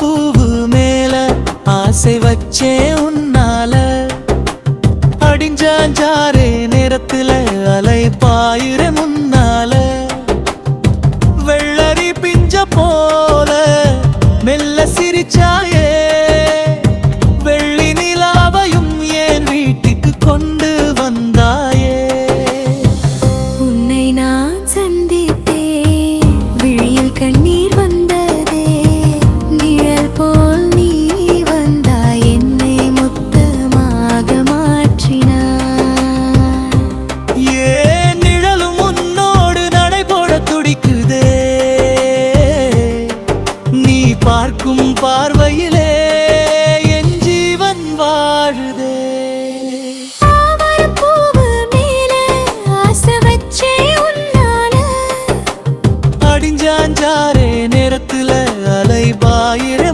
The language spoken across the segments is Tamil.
பூவு மேல ஆசை வச்சே உன்னால. அடிஞ்சாஞ்சாரே நேரத்துல அலை பாயிர முன் வருதே. அடிஞ்சாஞ்சாரே நேரத்துல அலைபாயிரம்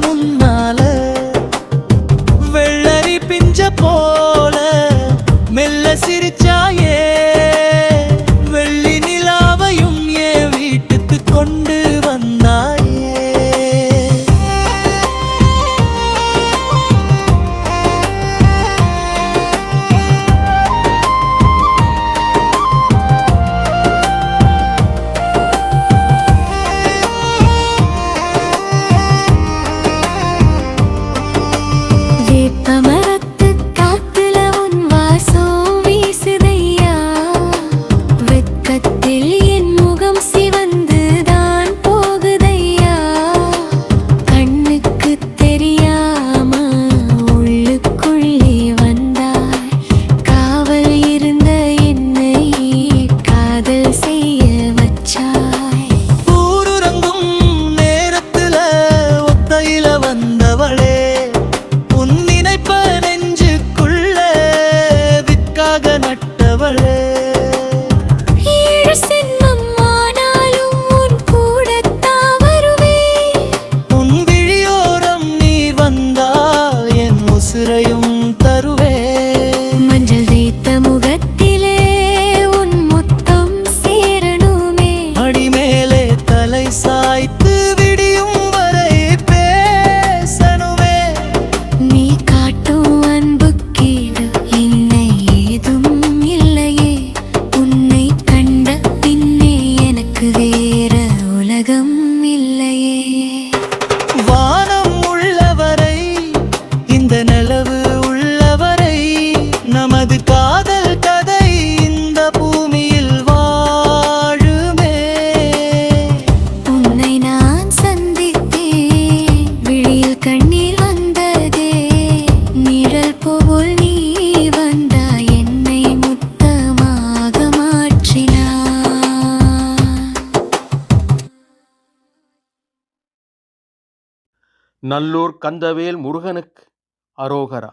கண்ணீர் நிழல் போல் நீ என்னை முத்தமாக நல்லூர் கந்தவேல் முருகனுக்கு அரோகரா.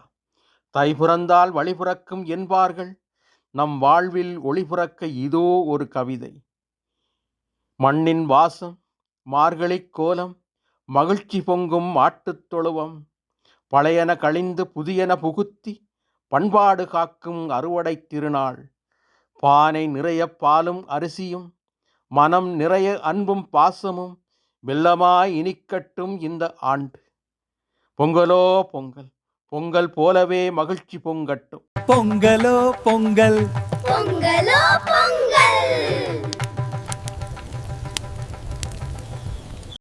தை பிறந்தால் வழி என்பார்கள். நம் வாழ்வில் ஒளிபுறக்க இதோ ஒரு கவிதை. மண்ணின் வாசம் மார்கழிக் கோலம் மகிழ்ச்சி பொங்கும் மாட்டுத் தொழுவம் பழையன கழிந்து புதியன புகுத்தி பண்பாடு காக்கும் அறுவடை திருநாள். பானை நிறைய பாலும் அரிசியும் மனம் நிறைய அன்பும் பாசமும் வெள்ளமாய் இனிக்கட்டும் இந்த ஆண்டு. பொங்கலோ பொங்கல் பொங்கல் போலவே மகிழ்ச்சி பொங்கட்டும். பொங்கலோ. பொங்கல்.